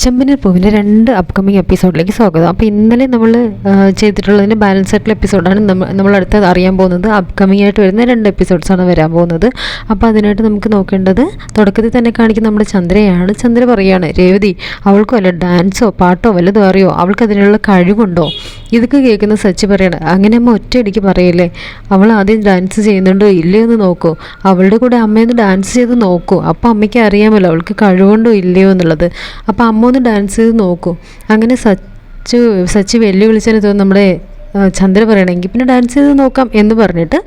ചെമ്പനീർ പൂവിന്റെ രണ്ട് അപ്കമിങ് എപ്പിസോഡിലേക്ക് സ്വാഗതം. അപ്പോൾ ഇന്നലെ നമ്മൾ ചെയ്തിട്ടുള്ളതിന്റെ ബാലൻസ് ആയിട്ടുള്ള എപ്പിസോഡാണ് നമ്മൾ അടുത്ത് അറിയാൻ പോകുന്നത്. അപ്കമിങ് ആയിട്ട് വരുന്ന രണ്ട് എപ്പിസോഡ്സാണ് വരാൻ പോകുന്നത്. അപ്പോൾ അതിനായിട്ട് നമുക്ക് നോക്കേണ്ടത് തുടക്കത്തിൽ തന്നെ കാണിക്കുന്ന നമ്മുടെ ചന്ദ്രയാണ്. ചന്ദ്ര പറയുകയാണ് രേവതി അവൾക്ക് വല്ല ഡാൻസോ പാട്ടോ വല്ലതും അറിയോ? അവൾക്ക് അതിനുള്ള കഴിവുണ്ടോ? ഇതൊക്കെ കേൾക്കുന്ന സച്ചി പറയണം അങ്ങനെ അമ്മ ഒറ്റയടിക്ക് പറയല്ലേ? അവൾ ആദ്യം ഡാൻസ് ചെയ്യുന്നുണ്ടോ ഇല്ലയോ എന്ന് നോക്കൂ. അവളുടെ കൂടെ അമ്മയൊന്ന് ഡാൻസ് ചെയ്ത് നോക്കൂ. അപ്പോൾ അമ്മയ്ക്ക് അറിയാമല്ലോ അവൾക്ക് കഴിവുണ്ടോ ഇല്ലയോ എന്നുള്ളത്. അപ്പോൾ അമ്മ ഒന്ന് ഡാൻസ് ചെയ്ത് നോക്കൂ. അങ്ങനെ സച്ചു സച്ച് വെല്ലുവിളിച്ചതിന് തോന്നുന്നു നമ്മുടെ ചന്ദ്ര പറയണമെങ്കിൽ പിന്നെ ഡാൻസ് ചെയ്ത് നോക്കാം എന്ന് പറഞ്ഞിട്ട്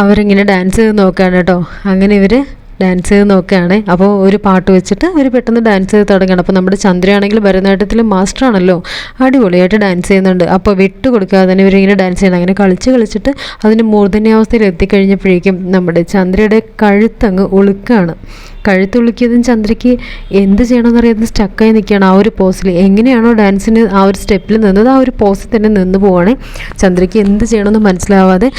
അവരിങ്ങനെ ഡാൻസ് ചെയ്ത് നോക്കുകയാണ് കേട്ടോ. അങ്ങനെ ഇവർ ഡാൻസ് ചെയ്ത് നോക്കുകയാണ് അപ്പോൾ ഒരു പാട്ട് വെച്ചിട്ട് അവർ പെട്ടെന്ന് ഡാൻസ് ചെയ്ത് തുടങ്ങുകയാണ് അപ്പോൾ നമ്മുടെ ചന്ദ്രയാണെങ്കിൽ ഭരതനാട്യത്തിൽ മാസ്റ്റർ ആണല്ലോ. അടിപൊളിയായിട്ട് ഡാൻസ് ചെയ്യുന്നുണ്ട്. അപ്പോൾ വിട്ടു കൊടുക്കാതെ തന്നെ ഇവരിങ്ങനെ ഡാൻസ് ചെയ്യണം. അങ്ങനെ കളിച്ച് കളിച്ചിട്ട് അതിന് മൂർധന്യാവസ്ഥയിൽ എത്തിക്കഴിഞ്ഞപ്പോഴേക്കും നമ്മുടെ ചന്ദ്രയുടെ കഴുത്തങ്ങ് ഉളുക്കാണ് കഴുത്തുളുക്കിയതും ചന്ദ്രയ്ക്ക് എന്ത് ചെയ്യണമെന്നറിയാതെ സ്റ്റക്കായി നിൽക്കുകയാണ് ആ ഒരു പോസിൽ എങ്ങനെയാണോ ഡാൻസിന് ആ ഒരു സ്റ്റെപ്പിൽ നിന്നത് ആ ഒരു പോസിൽ തന്നെ നിന്ന് പോവാണ്. ചന്ദ്രയ്ക്ക് എന്ത് ചെയ്യണമെന്ന് മനസ്സിലാവാതെ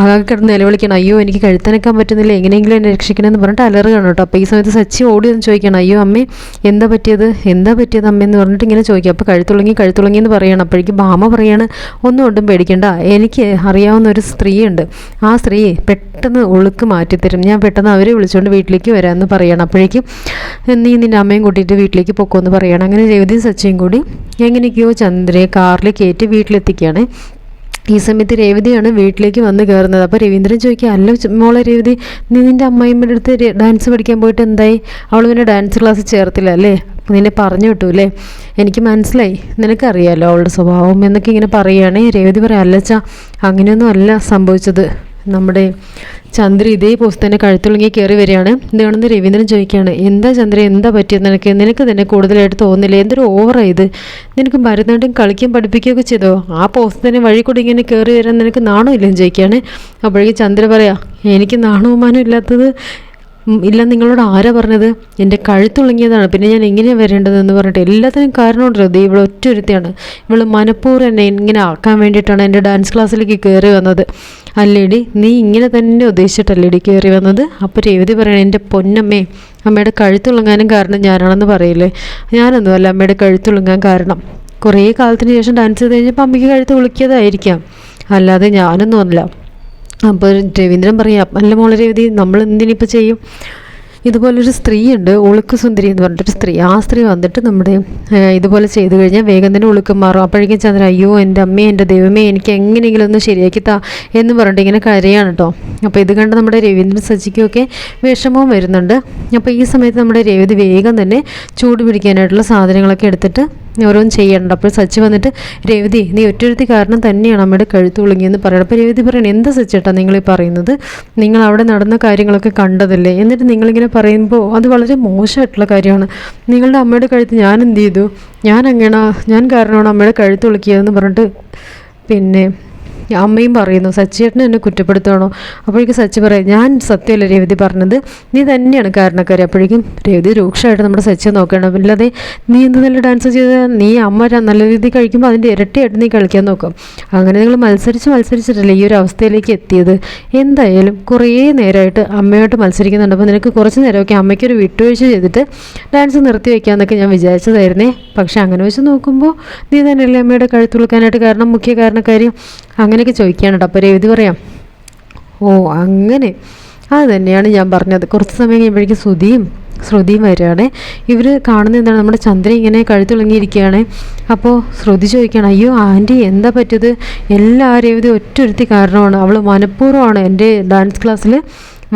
ആകെ കിടന്ന് നിലവിളിക്കണം അയ്യോ എനിക്ക് കഴുത്തനക്കാൻ പറ്റുന്നില്ല എങ്ങനെയെങ്കിലും എന്നെ രക്ഷിക്കണമെന്ന് പറഞ്ഞിട്ട് അലറുകയാണ് കേട്ടോ. അപ്പോൾ ഈ സമയത്ത് സച്ചി ഓടി ഒന്ന് ചോദിക്കണം അയ്യോ അമ്മേ എന്താ പറ്റിയത്? എന്താ പറ്റിയത് അമ്മയെന്ന് പറഞ്ഞിട്ട് ഇങ്ങനെ ചോദിക്കുക അപ്പോൾ കഴുത്തുളങ്ങി കഴുത്തുളങ്ങി എന്ന് പറയണം. അപ്പോഴേക്കും ഭാമ പറയാണ് ഒന്നും ഒട്ടും പേടിക്കണ്ട. എനിക്ക് അറിയാവുന്ന ഒരു സ്ത്രീയുണ്ട്. ആ സ്ത്രീ പെട്ടെന്ന് ഒളുക്ക് മാറ്റിത്തരും. ഞാൻ പെട്ടെന്ന് അവരെ വിളിച്ചുകൊണ്ട് വീട്ടിലേക്ക് വരാമെന്ന് പറയണം. അപ്പോഴേക്കും നീ നിന്റെ അമ്മയും കൂട്ടിയിട്ട് വീട്ടിലേക്ക് പൊക്കോന്ന് പറയണം. അങ്ങനെ രേവതിയും സച്ചിയും കൂടി എങ്ങനെയൊക്കെയോ ചന്ദ്രയെ കാറിൽ കയറ്റി വീട്ടിലെത്തിക്കുകയാണ്. ഈ സമയത്ത് രേവതിയാണ് വീട്ടിലേക്ക് വന്ന് കയറുന്നത്. അപ്പോൾ രവീന്ദ്രൻ ചോദിക്കുക അല്ല മോളെ രേവതി നീ നിന്റെ അമ്മായിമ്മയുടെ അടുത്ത് ഡാൻസ് പഠിക്കാൻ പോയിട്ട് എന്തായി? അവൾ പിന്നെ ഡാൻസ് ക്ലാസ് ചേർത്തില്ല അല്ലേ? നിന്നെ പറഞ്ഞു വിട്ടു അല്ലേ? എനിക്ക് മനസ്സിലായി. നിനക്കറിയാലോ അവളുടെ സ്വഭാവം എന്നൊക്കെ ഇങ്ങനെ പറയുകയാണേ രേവതി പറയാം അല്ലച്ചാ അങ്ങനെയൊന്നും അല്ല സംഭവിച്ചത്. നമ്മുടെ ചന്ദ്ര ഇതേ പോസ്റ്റ് തന്നെ കഴുത്തുളങ്ങി കയറി വരികയാണ്. ഇതാണെന്ന് രവീന്ദ്രൻ ചോദിക്കുകയാണ് എന്താ ചന്ദ്ര എന്താ പറ്റിയത്? നിനക്ക് നിനക്ക് തന്നെ കൂടുതലായിട്ട് തോന്നില്ല എന്തൊരു ഓവറാണ് ഇത്? നിനക്ക് ഭരതനാട്യം കളിക്കാൻ പഠിപ്പിക്കുകയൊക്കെ ചെയ്തോ? ആ പോസ്റ്റ് തന്നെ വഴി കൂടി ഇങ്ങനെ കയറി വരാൻ നിനക്ക് നാണോ ഇല്ലെന്ന് ചോദിക്കുകയാണ്. അപ്പോഴേക്കും ചന്ദ്ര പറയാ എനിക്ക് നാണവുമാനം ഇല്ലാത്തത്? ഇല്ല നിങ്ങളോട് ആരാ പറഞ്ഞത്? എന്റെ കഴുത്തുളങ്ങിയതാണ് പിന്നെ ഞാൻ എങ്ങനെയാണ് വരേണ്ടതെന്ന് പറഞ്ഞിട്ട് എല്ലാത്തിനും കാരണമുണ്ടല്ലോ. ദേ ഇവിടെ ഒറ്റ ഒരുത്തിയാണ് ഇവൾ മനഃപൂർവം എന്നെ ഇങ്ങനെ ആക്കാൻ വേണ്ടിയിട്ടാണ് എന്റെ ഡാൻസ് ക്ലാസ്സിലേക്ക് കയറി വന്നത്. അല്ലേടി നീ ഇങ്ങനെ തന്നെ ഉദ്ദേശിച്ചിട്ടല്ലേടി കയറി വന്നത്? അപ്പോൾ രേവതി പറയണേ എന്റെ പൊന്നമ്മേ അമ്മയുടെ കഴുത്തുളങ്ങാനും കാരണം ഞാനാണെന്ന് പറയില്ലേ? ഞാനൊന്നുമല്ല അമ്മയുടെ കഴുത്തുളങ്ങാൻ കാരണം. കുറേ കാലത്തിന് ശേഷം ഡാൻസ് ചെയ്ത് കഴിഞ്ഞപ്പോൾ അമ്മയ്ക്ക് കഴുത്ത് വിളിക്കിയതായിരിക്കാം അല്ലാതെ ഞാനൊന്നും അല്ല. അപ്പോൾ രവീന്ദ്രൻ പറയും അല്ല മോളെ രവതി നമ്മൾ എന്തിനിപ്പോൾ ചെയ്യും? ഇതുപോലൊരു സ്ത്രീയുണ്ട് ഉളുക്ക് സുന്ദരി എന്ന് പറഞ്ഞിട്ടൊരു സ്ത്രീ. ആ സ്ത്രീ വന്നിട്ട് നമ്മുടെ ഇതുപോലെ ചെയ്തു കഴിഞ്ഞാൽ വേഗം തന്നെ ഉളുക്ക് മാറും. അപ്പോഴേക്കും ചന്ദ്ര അയ്യോ എന്റെ അമ്മേ എന്റെ ദൈവമേ എനിക്ക് എങ്ങനെയെങ്കിലും ഒന്ന് ശരിയാക്കി താ എന്ന് പറഞ്ഞിട്ട് ഇങ്ങനെ കരയാണ് കേട്ടോ അപ്പോൾ ഇത് കണ്ട് നമ്മുടെ രവീന്ദ്രൻ സജിക്കുമൊക്കെ വിഷമവും വരുന്നുണ്ട്. അപ്പോൾ ഈ സമയത്ത് നമ്മുടെ രേവതി വേഗം തന്നെ ചൂട് പിടിക്കാനായിട്ടുള്ള സാധനങ്ങളൊക്കെ എടുത്തിട്ട് ഓരോന്നും ചെയ്യണ്ട. അപ്പോൾ സച്ചി വന്നിട്ട് രേവതി നീ ഒറ്റൊരുത്തി കാരണം തന്നെയാണ് അമ്മയുടെ കഴുത്ത് ഉളുങ്ങിയെന്ന് പറയണം അപ്പോൾ രേവതി പറയണം എന്താ സച്ചേട്ടാ നിങ്ങൾ ഈ പറയുന്നത്? നിങ്ങൾ അവിടെ നടന്ന കാര്യങ്ങളൊക്കെ കണ്ടതല്ലേ? എന്നിട്ട് നിങ്ങളിങ്ങനെ പറയുമ്പോൾ അത് വളരെ മോശമായിട്ടുള്ള കാര്യമാണ്. നിങ്ങളുടെ അമ്മയുടെ കഴുത്ത് ഞാൻ എന്ത് ചെയ്തു? ഞാൻ അങ്ങനെ ഞാൻ കാരണമാണ് അമ്മയുടെ കഴുത്ത് ഉളുക്കിയതെന്ന് പറഞ്ഞിട്ട് പിന്നെ അമ്മയും പറയുന്നു സച്ചിയേട്ടനെ എന്നെ കുറ്റപ്പെടുത്തണോ അപ്പോഴേക്കും സച്ചി പറയും ഞാൻ സത്യമല്ല രേവതി പറഞ്ഞത്? നീ തന്നെയാണ് കാരണക്കാരി. അപ്പോഴേക്കും രേവതി രൂക്ഷമായിട്ട് നമ്മുടെ സച്ചിയെ നോക്കണം അല്ലാതെ നീ എന്ത് നല്ല ഡാൻസ് ചെയ്ത് നീ അമ്മ നല്ല രീതിയിൽ കഴിക്കുമ്പോൾ അതിന്റെ ഇരട്ടിയായിട്ട് നീ കളിക്കാൻ നോക്കും. അങ്ങനെ നിങ്ങൾ മത്സരിച്ച് മത്സരിച്ചിട്ടല്ലേ ഈ ഒരു അവസ്ഥയിലേക്ക് എത്തിയത്? എന്തായാലും കുറേ നേരമായിട്ട് അമ്മയോട്ട് മത്സരിക്കുന്നുണ്ട്. അപ്പോൾ നിനക്ക് കുറച്ച് നേരമൊക്കെ അമ്മയ്ക്കൊരു വിട്ടുവീഴ്ച ചെയ്തിട്ട് ഡാൻസ് നിർത്തി വയ്ക്കാമെന്നൊക്കെ ഞാൻ വിചാരിച്ചതായിരുന്നേ. പക്ഷേ അങ്ങനെ വെച്ച് നോക്കുമ്പോൾ നീ തന്നെയല്ലേ അമ്മയുടെ കഴുത്തുളുക്കാനായിട്ട് കാരണം മുഖ്യ കാരണക്കാരി? അങ്ങനെയൊക്കെ ചോദിക്കുകയാണ് കേട്ടോ അപ്പോൾ രേവതി പറയാം ഓ അങ്ങനെ. അത് തന്നെയാണ് ഞാൻ പറഞ്ഞത്. കുറച്ച് സമയം കഴിയുമ്പോഴേക്കും ശ്രുതിയും ശ്രുതിയും വരികയാണ്. ഇവർ കാണുന്ന എന്താണ്? നമ്മുടെ ചന്ദ്രൻ ഇങ്ങനെ കഴുത്തിളങ്ങിയിരിക്കുകയാണ് അപ്പോൾ ശ്രുതി ചോദിക്കുകയാണ് അയ്യോ ആന്റി എന്താ പറ്റിയത്? എല്ലാ ഒറ്റ ഒറ്റൊരുത്തി കാരണമാണ്. അവൾ മനഃപൂർവമാണ് എന്റെ ഡാൻസ് ക്ലാസ്സിൽ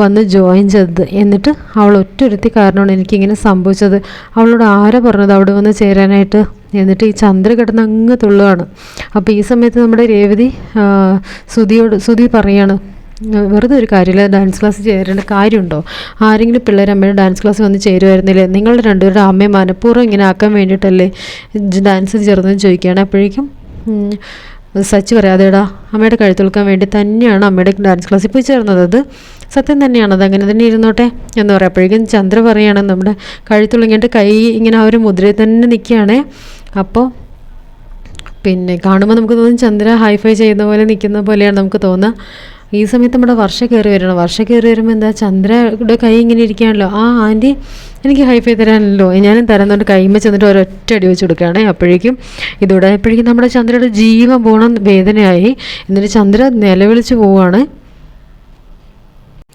വന്ന് ജോയിൻ ചെയ്തത്. എന്നിട്ട് അവൾ ഒറ്റൊരുത്തി കാരണമാണ് എനിക്കിങ്ങനെ സംഭവിച്ചത്. അവളോട് ആരാ പറഞ്ഞത് അവിടെ വന്ന് ചേരാനായിട്ട്? എന്നിട്ട് ഈ ചന്ദ്ര കിടന്ന് അങ്ങ് തുള്ളുകയാണ് അപ്പോൾ ഈ സമയത്ത് നമ്മുടെ രേവതി സുതിയോട് സുധി പറയാണ് വെറുതെ ഒരു കാര്യമില്ല ഡാൻസ് ക്ലാസ് ചേരേണ്ട കാര്യമുണ്ടോ? ആരെങ്കിലും പിള്ളേർ അമ്മയുടെ ഡാൻസ് ക്ലാസ് വന്ന് ചേരുമായിരുന്നില്ലേ നിങ്ങളുടെ രണ്ടുപേരുടെ അമ്മയെ മനഃപൂർവം ഇങ്ങനെ ആക്കാൻ വേണ്ടിയിട്ടല്ലേ? ഡാൻസ് ചേർന്നെന്ന് ചോദിക്കുകയാണ്. അപ്പോഴേക്കും സച്ചി പറയാതെടാ. അമ്മയുടെ കഴുത്തുൽക്കാൻ വേണ്ടി തന്നെയാണ് അമ്മയുടെ ഡാൻസ് ക്ലാസ്സിൽ പോയി ചേർന്നത്. അത് സത്യം തന്നെയാണ്. അത് അങ്ങനെ തന്നെ ഇരുന്നോട്ടെ എന്ന് പറയാം അപ്പോഴേക്കും ചന്ദ്ര പറയുകയാണ് നമ്മുടെ കഴുത്തുളുങ്ങിയിട്ട് കൈ ഇങ്ങനെ ആ ഒരു മുദ്രയിൽ തന്നെ നിൽക്കുകയാണേ. അപ്പോൾ പിന്നെ കാണുമ്പോൾ നമുക്ക് തോന്നും ചന്ദ്ര ഹൈഫൈ ചെയ്യുന്ന പോലെ നിൽക്കുന്ന പോലെയാണ് നമുക്ക് തോന്നുക. ഈ സമയത്ത് നമ്മുടെ വർഷ കയറി വരണം. വർഷ കയറി വരുമ്പോൾ എന്താ? ചന്ദ്രയുടെ കൈ ഇങ്ങനെ ഇരിക്കുകയാണല്ലോ. ആ ആന്റി എനിക്ക് ഹൈഫൈ തരാനല്ലോ. ഞാനും തരുന്നതുകൊണ്ട് കൈമ ചെന്നിട്ട് ഒരൊറ്റ അടി വെച്ച് കൊടുക്കുകയാണെ. അപ്പോഴേക്കും ഇതോടെ അപ്പോഴേക്കും നമ്മുടെ ചന്ദ്രയുടെ ജീവൻ പോകണം വേദനയായി. എന്നിട്ട് ചന്ദ്ര നിലവിളിച്ച് പോവുകയാണ്.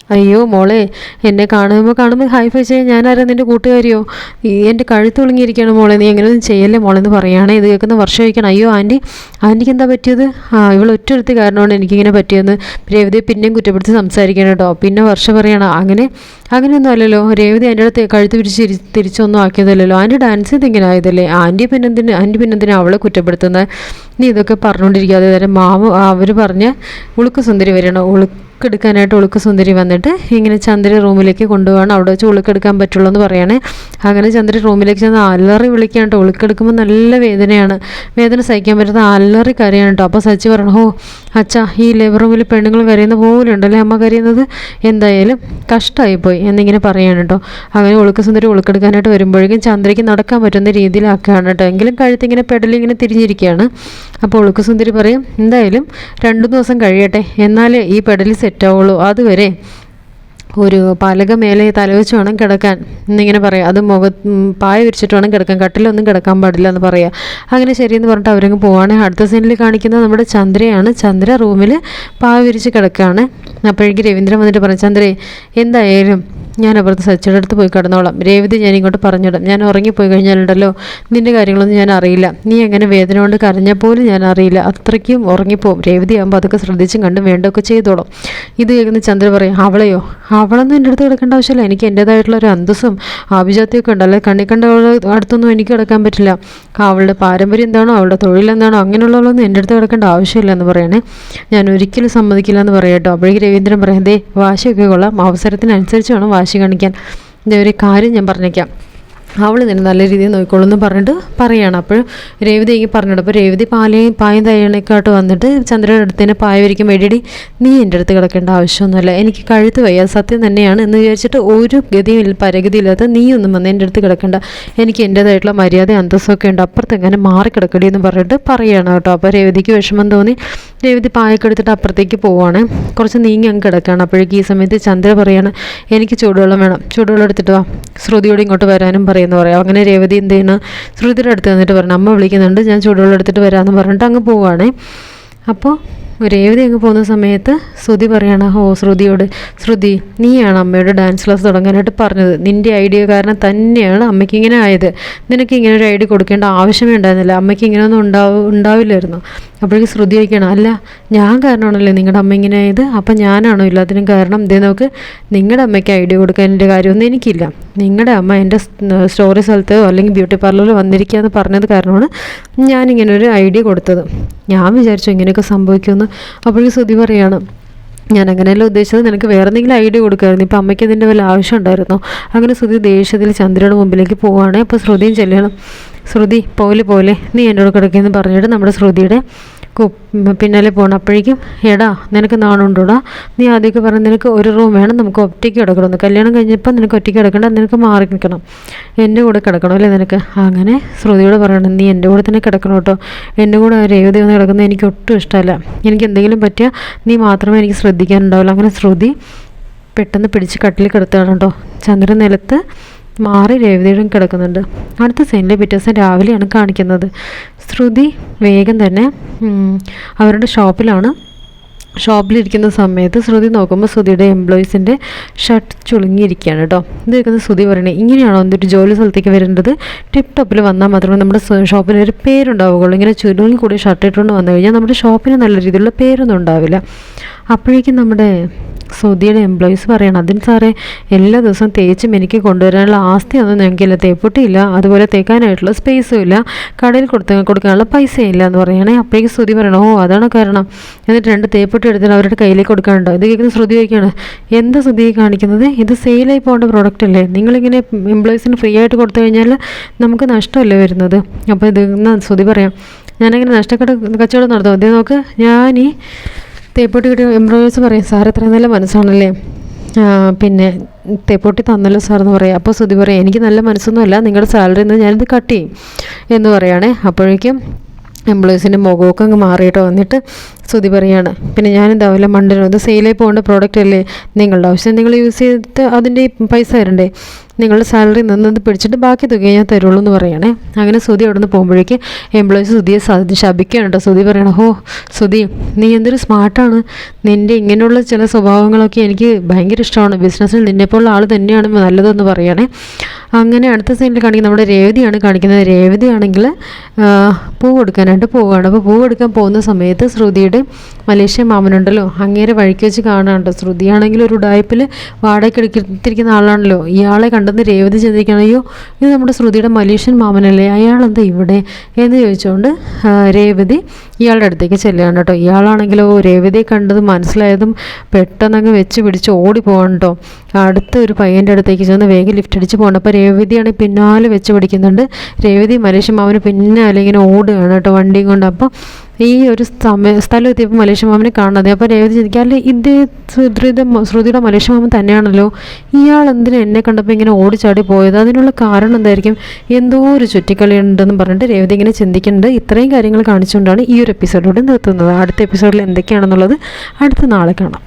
അയ്യോ മോളെ എന്നെ കാണുമ്പോൾ കാണുമ്പോൾ ഹൈ ഫൈ ചെയ്യാൻ ഞാനായിരുന്നു നിന്റെ കൂട്ടുകാരിയോ? ഈ എന്റെ കഴുത്ത് ഒളിങ്ങിയിരിക്കുകയാണ് മോളെ നീ എങ്ങനെയൊന്നും ചെയ്യല്ലേ മോളെ എന്ന് പറയുകയാണ്. ഇത് കേൾക്കുന്ന വർഷം ചോദിക്കണം അയ്യോ ആന്റി ആന്റിക്ക് എന്താ പറ്റിയത്? ആ ഇവൾ ഒറ്റൊരുത്തി കാരണമാണ് എനിക്കിങ്ങനെ പറ്റിയെന്ന് രേവതിയെ പിന്നെയും കുറ്റപ്പെടുത്തി സംസാരിക്കണം കേട്ടോ. പിന്നെ വർഷം പറയണം അങ്ങനെ അങ്ങനെയൊന്നും അല്ലല്ലോ. രേവതി എന്റെ അടുത്ത് കഴുത്ത് പിരിച്ച് തിരി തിരിച്ചൊന്നും ആക്കിയതല്ലല്ലോ. ആന്റി ഡാൻസ് ഇതിങ്ങനെ ആയതല്ലേ? ആന്റി പിന്നെന്തിന് ആന്റി പിന്നെന്തിനാ അവളെ കുറ്റപ്പെടുത്തുന്നത്? നീ ഇതൊക്കെ പറഞ്ഞുകൊണ്ടിരിക്കാതെ തരം മാമ അവർ പറഞ്ഞ് ഉളുക്ക് സുന്ദരി വരണം ഉളുക്ക് ഉളുക്കെടുക്കാനായിട്ട് ഉളുക്ക് സുന്ദരി വന്നിട്ട് ഇങ്ങനെ ചന്ദ്ര റൂമിലേക്ക് കൊണ്ടുപോകണം അവിടെ വെച്ച് ഉളുക്കെടുക്കാൻ പറ്റുള്ളൂ എന്ന് പറയണേ. അങ്ങനെ ചന്ദ്ര റൂമിലേക്ക് ചെന്ന് അലറി വിളിക്കാൻ കേട്ടോ. ഉളുക്കെടുക്കുമ്പോൾ നല്ല വേദനയാണ്. വേദന സഹിക്കാൻ പറ്റുന്ന അലറി കരയാണ് കേട്ടോ. അപ്പോൾ സച്ചി പറയണം ഓ അച്ഛാ ഈ ലേബർ റൂമിൽ പെണ്ണുങ്ങൾ കരയുന്ന പോലെ ഉണ്ടല്ലേ അമ്മ കരയുന്നത്? എന്തായാലും കഷ്ടമായിപ്പോയി എന്നിങ്ങനെ പറയാണ് കേട്ടോ. അങ്ങനെ ഉളുക്ക് സുന്ദരി ഉളുക്കെടുക്കാനായിട്ട് വരുമ്പോഴേക്കും ചന്ദ്രയ്ക്ക് നടക്കാൻ പറ്റുന്ന രീതിയിലാക്കുകയാണ് കേട്ടോ. എങ്കിലും കഴുത്തിങ്ങനെ പെടലിങ്ങനെ തിരിഞ്ഞിരിക്കുകയാണ്. അപ്പോൾ ഉളുക്കുസുന്ദരി പറയും എന്തായാലും രണ്ടു ദിവസം കഴിയട്ടെ എന്നാലേ ഈ പെടൽ സെറ്റാവുള്ളൂ അതുവരെ ഒരു പലക മേലെ തലവെച്ച് വേണം കിടക്കാൻ. എന്നിങ്ങനെ പറയാം. അത് മുഖ പായ വിരിച്ചിട്ട് വേണം കിടക്കാൻ. കട്ടിലൊന്നും കിടക്കാൻ പാടില്ല എന്ന് പറയാം. അങ്ങനെ ശരിയെന്ന് പറഞ്ഞിട്ട് അവരങ്ങ് പോവാണ്. അടുത്ത സീനിൽ കാണിക്കുന്നത് നമ്മുടെ ചന്ദ്രയാണ്. ചന്ദ്ര റൂമിൽ പായ വിരിച്ച് കിടക്കുകയാണ് അപ്പോഴേക്ക് രവീന്ദ്രൻ വന്നിട്ട് പറഞ്ഞു ചന്ദ്രേ എന്തായാലും ഞാൻ അപ്പുറത്ത് സച്ചിയുടെ അടുത്ത് പോയി കിടന്നോളാം. രേവതി ഞാൻ ഇങ്ങോട്ട് പറഞ്ഞിടാം. ഞാൻ ഉറങ്ങിപ്പോയി കഴിഞ്ഞാലുണ്ടല്ലോ നിന്റെ കാര്യങ്ങളൊന്നും ഞാൻ അറിയില്ല. നീ എങ്ങനെ വേദന കൊണ്ട് കരഞ്ഞാൽ പോലും ഞാൻ അറിയില്ല. അത്രയ്ക്കും ഉറങ്ങിപ്പോവും. രേവതി ആകുമ്പോൾ അതൊക്കെ ശ്രദ്ധിച്ചും കണ്ടും വേണ്ടൊക്കെ ചെയ്തോളും. ഇത് കേൾക്കുന്ന ചന്ദ്ര പറയും അവളെയോ? അവളൊന്നും എന്റെ അടുത്ത് കിടക്കേണ്ട ആവശ്യമില്ല. എനിക്ക് എന്റേതായിട്ടുള്ള ഒരു അന്തസ്സും ആഭിജാത്യമൊക്കെ ഉണ്ട്. അല്ലെ കണ്ണി കണ്ട അടുത്തൊന്നും എനിക്ക് കിടക്കാൻ പറ്റില്ല. അവളുടെ പാരമ്പര്യം എന്താണോ അവളുടെ തൊഴിൽ എന്താണോ അങ്ങനെയുള്ളതൊന്നും എന്റെ അടുത്ത് കിടക്കേണ്ട ആവശ്യമില്ല എന്ന് പറയണേ. ഞാൻ ഒരിക്കലും സമ്മതിക്കില്ല എന്ന് പറയട്ടോ അപ്പോഴേക്ക് രവീന്ദ്രൻ പറയാം ദേ വാശിയൊക്കെ കൊള്ളാം. അവസരത്തിനനുസരിച്ച് വേണം വാശി കാണിക്കാൻ. ഇതേ ഒരു കാര്യം ഞാൻ പറഞ്ഞേക്കാം. അവൾ നിന്നെ നല്ല രീതിയിൽ നോക്കിക്കോളും എന്ന് പറഞ്ഞിട്ട് പറയാണ്. അപ്പോൾ രേവതി എനിക്ക് പറഞ്ഞിട്ട് അപ്പോൾ രേവതി പാലയും പായും തയ്യണേക്കാട്ട് വന്നിട്ട് ചന്ദ്രയുടെ അടുത്ത് തന്നെ പായ വരിക്കും. വേണ്ടിയിട്ട് നീ എന്റെ അടുത്ത് കിടക്കേണ്ട ആവശ്യമൊന്നുമില്ല. എനിക്ക് കഴുത്ത് വയ്യ. സത്യം തന്നെയാണ്. എന്ന് വിചാരിച്ചിട്ട് ഒരു ഗതിയും പരഗതിയില്ലാത്ത നീ ഒന്നും വന്ന് എന്റെ അടുത്ത് കിടക്കേണ്ട. എനിക്ക് എന്റേതായിട്ടുള്ള മര്യാദ അന്തസ്സൊക്കെ ഉണ്ട്. അപ്പുറത്ത് എങ്ങനെ മാറി കിടക്കടി എന്ന് പറഞ്ഞിട്ട് പറയുകയാണ് കേട്ടോ. അപ്പോൾ രേവതിക്ക് വിഷമം തോന്നി. രേവതി പായൊക്കെ എടുത്തിട്ട് അപ്പുറത്തേക്ക് പോവാണ്. കുറച്ച് നീങ്ങി അങ്ങ് കിടക്കുകയാണ്. അപ്പോഴേക്ക് ഈ സമയത്ത് ചന്ദ്ര പറയാണ് എനിക്ക് ചൂടുവെള്ളം വേണം. ചൂടുവെള്ളം എടുത്തിട്ട് വാ. ശ്രുതിയോട് ഇങ്ങോട്ട് വരാനും പറയുന്നു പറയാം. അങ്ങനെ രേവതി എന്ത് ചെയ്യണം? ശ്രുതിയുടെ അടുത്ത് വന്നിട്ട് പറഞ്ഞു അമ്മ വിളിക്കുന്നുണ്ട്. ഞാൻ ചൂടുവെള്ളം എടുത്തിട്ട് വരാമെന്ന് പറഞ്ഞിട്ട് അങ്ങ് പോവുകയാണേ അപ്പോൾ രേവതി അങ്ങ് പോകുന്ന സമയത്ത് ശ്രുതി പറയാണ് ഹോ ശ്രുതിയോട് ശ്രുതി നീയാണ് അമ്മയുടെ ഡാൻസ് ക്ലാസ് തുടങ്ങാനായിട്ട് പറഞ്ഞത്. നിന്റെ ഐഡിയ കാരണം തന്നെയാണ് അമ്മയ്ക്ക് ഇങ്ങനെ ആയത്. നിനക്ക് ഇങ്ങനെ ഒരു ഐഡിയ കൊടുക്കേണ്ട ആവശ്യമേ ഉണ്ടായിരുന്നില്ല. അമ്മയ്ക്ക് ഇങ്ങനെയൊന്നും ഉണ്ടാവും ഉണ്ടാവില്ലായിരുന്നു. അപ്പോഴേക്ക് ശ്രുതി വയ്ക്കണം അല്ല ഞാൻ കാരണമാണല്ലേ നിങ്ങളുടെ അമ്മ ഇങ്ങനെ ആയത്? അപ്പം ഞാനാണോ എല്ലാത്തിനും കാരണം? ഇതേ നോക്ക് നിങ്ങളുടെ അമ്മയ്ക്ക് ഐഡിയ കൊടുക്കാൻ എന്റെ കാര്യമൊന്നും എനിക്കില്ല. നിങ്ങളുടെ അമ്മ എന്റെ സ്റ്റോറി സ്ഥലത്തോ അല്ലെങ്കിൽ ബ്യൂട്ടി പാർലറിൽ വന്നിരിക്കുക എന്ന് പറഞ്ഞത് കാരണമാണ് ഞാനിങ്ങനെ ഒരു ഐഡിയ കൊടുത്തത്. ഞാൻ വിചാരിച്ചു ഇങ്ങനെയൊക്കെ സംഭവിക്കുമെന്ന്. അപ്പോഴും ശ്രുതി പറയാണ് ഞാൻ അങ്ങനെയല്ല ഉദ്ദേശിച്ചത് നിനക്ക് വേറെ എന്തെങ്കിലും ഐഡിയ കൊടുക്കായിരുന്നു. ഇപ്പം അമ്മയ്ക്ക് ഇതിന്റെ വല്ല ആവശ്യം ഉണ്ടായിരുന്നോ? അങ്ങനെ ശ്രുതി ദേഷ്യത്തിൽ ചന്ദ്രയുടെ മുമ്പിലേക്ക് പോവുകയാണ്. അപ്പോൾ ശ്രുതിയും ചെല്ലണം ശ്രുതി പോലെ പോലെ നീ എന്നോട് കിടക്കുമെന്ന് പറഞ്ഞിട്ട് നമ്മുടെ ശ്രുതിയുടെ പിന്നാലെ പോകണം എടാ നിനക്ക് നാണുണ്ടോടാ? നീ ആദ്യമൊക്കെ പറഞ്ഞ നിനക്ക് ഒരു റൂം വേണം നമുക്ക് ഒറ്റയ്ക്ക് കിടക്കണമെന്ന്. കല്യാണം കഴിഞ്ഞപ്പോൾ നിനക്ക് ഒറ്റയ്ക്ക് കിടക്കണ്ട നിനക്ക് മാറി നിൽക്കണം. എന്റെ കൂടെ കിടക്കണം അല്ലേ നിനക്ക്? അങ്ങനെ ശ്രുതിയോട് പറയണം നീ എന്റെ കൂടെ തന്നെ കിടക്കണം കേട്ടോ എന്റെ കൂടെ രേവതി വന്ന് കിടക്കുന്നത് എനിക്ക് ഒട്ടും ഇഷ്ടമല്ല. എനിക്ക് എന്തെങ്കിലും പറ്റിയാൽ നീ മാത്രമേ എനിക്ക് ശ്രദ്ധിക്കാനുണ്ടാവില്ല അങ്ങനെ ശ്രുതി പെട്ടെന്ന് പിടിച്ച് കട്ടിൽ കിടത്തുകയാണ് കേട്ടോ ചന്ദ്രൻ നിലത്ത് മാറി രേവതിയുടെ കിടക്കുന്നുണ്ട്. അടുത്ത സീനിൽ പിറ്റേ ദിവസം രാവിലെയാണ് കാണിക്കുന്നത്. ശ്രുതി വേഗം തന്നെ അവരുടെ ഷോപ്പിലാണ്. ഷോപ്പിലിരിക്കുന്ന സമയത്ത് ശ്രുതി നോക്കുമ്പോൾ ശ്രുതിയുടെ എംപ്ലോയീസിന്റെ ഷർട്ട് ചുളുങ്ങിയിരിക്കുകയാണ് കേട്ടോ. ഇത് കേൾക്കുന്ന ശ്രുതി പറയണേ ഇങ്ങനെയാണോ എന്തൊരു ജോലി സ്ഥലത്തേക്ക് വരേണ്ടത്? ടിപ്പ് ടോപ്പിൽ വന്നാൽ മാത്രമേ നമ്മുടെ ഷോപ്പിന് ഒരു പേരുണ്ടാവുകയുള്ളൂ. ഇങ്ങനെ ചുരുങ്ങി കൂടി ഷർട്ട് ഇട്ടുകൊണ്ട് വന്നു കഴിഞ്ഞാൽ നമ്മുടെ ഷോപ്പിന് നല്ല രീതിയിലുള്ള പേരൊന്നും ഉണ്ടാവില്ല. അപ്പോഴേക്കും നമ്മുടെ ശ്രുതിയുടെ എംപ്ലോയീസ് പറയണം അതിന് സാറേ എല്ലാ ദിവസവും തേച്ചും എനിക്ക് കൊണ്ടുവരാനുള്ള ആസ്തിയൊന്നും ഞങ്ങൾക്കില്ല. തേപ്പൊട്ടിയില്ല അതുപോലെ തേക്കാനായിട്ടുള്ള സ്പേസും ഇല്ല. കടയിൽ കൊടുത്ത കൊടുക്കാനുള്ള പൈസയും ഇല്ല എന്ന് പറയണേ. അപ്പോഴേക്കും ശ്രുതി പറയണം ഓ അതാണ് കാരണം. എന്നിട്ട് രണ്ട് തേപ്പൊട്ടി എടുത്തിട്ട് അവരുടെ കയ്യിലേക്ക് കൊടുക്കാനുണ്ടോ? ഇത് കേൾക്കുന്ന ശ്രുതി ചോദിക്കുകയാണ് എന്താ ശ്രുതി കാണിക്കുന്നത്? ഇത് സെയിലായി പോകേണ്ട പ്രോഡക്റ്റ് അല്ലേ? നിങ്ങളിങ്ങനെ എംപ്ലോയീസിന് ഫ്രീ ആയിട്ട് കൊടുത്തു കഴിഞ്ഞാൽ നമുക്ക് നഷ്ടമല്ലേ വരുന്നത്? അപ്പോൾ ഇത് ശ്രുതി പറയാം ഞാനങ്ങനെ നഷ്ടക്കട കച്ചവടം നടത്തും. അതേ നോക്ക് ഞാൻ ഈ തേപ്പൊട്ടി കിട്ടിയ എംപ്ലോയീസ് പറയും സാർ എത്ര നല്ല മനസ്സാണല്ലേ? പിന്നെ തേപ്പൊട്ടി തന്നല്ലോ സാർ എന്ന് പറയാം. അപ്പോൾ ശ്രുതി പറയും എനിക്ക് നല്ല മനസ്സൊന്നുമല്ല നിങ്ങളുടെ സാലറിയിൽ നിന്ന് ഞാനിത് കട്ട് ചെയ്യും. എന്ന് പറയുകയാണേ അപ്പോഴേക്കും എംപ്ലോയീസിന്റെ മുഖമൊക്കെ അങ്ങ് മാറിയിട്ട് വന്നിട്ട് ശ്രുതി പറയാണ് പിന്നെ ഞാനെന്താ വല്ല മണ്ടനോ? ഇത് സെയിലേ പോകേണ്ട പ്രോഡക്റ്റ് അല്ലേ? നിങ്ങളുടെ ആവശ്യം നിങ്ങൾ യൂസ് ചെയ്തിട്ട് അതിന്റെ പൈസ തരണ്ടേ? നിങ്ങളുടെ സാലറി നിന്നത് പിടിച്ചിട്ട് ബാക്കി തുക ഞാൻ തരുള്ളൂ എന്ന് പറയണേ. അങ്ങനെ സുധി അവിടെ നിന്ന് പോകുമ്പോഴേക്ക് എംപ്ലോയീസ് സുധിയെ സ- ശപിക്കുകയാണ് കേട്ടോ സുധി പറയണം ഓ സുധി നീ എന്തൊരു സ്മാർട്ടാണ് നിന്റെ ഇങ്ങനെയുള്ള ചില സ്വഭാവങ്ങളൊക്കെ എനിക്ക് ഭയങ്കര ഇഷ്ടമാണ്. ബിസിനസ്സിൽ നിന്നെപ്പോലുള്ള ആൾ തന്നെയാണ് നല്ലതെന്ന് പറയണേ. അങ്ങനെ അടുത്ത സൈഡിൽ കാണിക്കുന്നത് നമ്മുടെ രേവതിയാണ് കാണിക്കുന്നത്. രേവതി ആണെങ്കിൽ പൂ കൊടുക്കാനായിട്ട് പോവുകയാണ്. അപ്പോൾ പൂ കൊടുക്കാൻ പോകുന്ന സമയത്ത് ശ്രുതിയുടെ മലേഷ്യ മാമനുണ്ടല്ലോ അങ്ങേരെ വഴിക്ക് വെച്ച് കാണാനുണ്ട്. ശ്രുതിയാണെങ്കിൽ ഒരു ഉടായ്പിൽ വാടകയ്ക്ക് എടുത്തിരിക്കുന്ന ആളാണല്ലോ. ഇയാളെ കണ്ടെന്ന് രേവതി ചിന്തിക്കണം അയ്യോ ഇത് നമ്മുടെ ശ്രുതിയുടെ മലേഷ്യൻ മാമനല്ലേ? അയാളെന്താ ഇവിടെ? എന്ന് ചോദിച്ചുകൊണ്ട് രേവതി ഇയാളുടെ അടുത്തേക്ക് ചെല്ലുകയാണ് കേട്ടോ. ഇയാളാണെങ്കിലോ രേവതിയെ കണ്ടത് മനസ്സിലായതും പെട്ടെന്നങ്ങ് വെച്ച് പിടിച്ച് ഓടി പോകണം കേട്ടോ. അടുത്ത ഒരു പയ്യന്റെ അടുത്തേക്ക് ചെന്ന് വേഗം ലിഫ്റ്റ് അടിച്ച് പോകണം. അപ്പോൾ രേവതിയാണെങ്കിൽ പിന്നാലെ വെച്ച് പിടിക്കുന്നുണ്ട് രേവതി മലേഷ്യ മാമന് പിന്നാലെ ഇങ്ങനെ ഓടുകയാണ് കേട്ടോ വണ്ടിയും കൊണ്ട്. അപ്പോൾ ഈ ഒരു സമയ സ്ഥലം എത്തിയപ്പോൾ മലേഷ്യ മാമനെ കാണാതെ. അപ്പോൾ രേവതി ചിന്തിക്കുക അല്ലെ ഇത് ശ്രുതിയുടെ മലേഷ്യ മാമൻ തന്നെയാണല്ലോ. ഇയാൾ എന്തിനാ എന്നെ കണ്ടപ്പോൾ ഇങ്ങനെ ഓടിച്ചാടി പോയത്? അതിനുള്ള കാരണം എന്തായിരിക്കും? എന്തോ ഒരു ചുറ്റിക്കളി ഉണ്ടെന്ന് പറഞ്ഞിട്ട് രേവതി ഇങ്ങനെ ചിന്തിക്കുന്നുണ്ട്. ഇത്രയും കാര്യങ്ങൾ കാണിച്ചുകൊണ്ടാണ് ഈ ഒരു എപ്പിസോഡിലൂടെ നിർത്തുന്നത്. അടുത്ത എപ്പിസോഡിൽ എന്തൊക്കെയാണെന്നുള്ളത് അടുത്ത നാളെ കാണാം.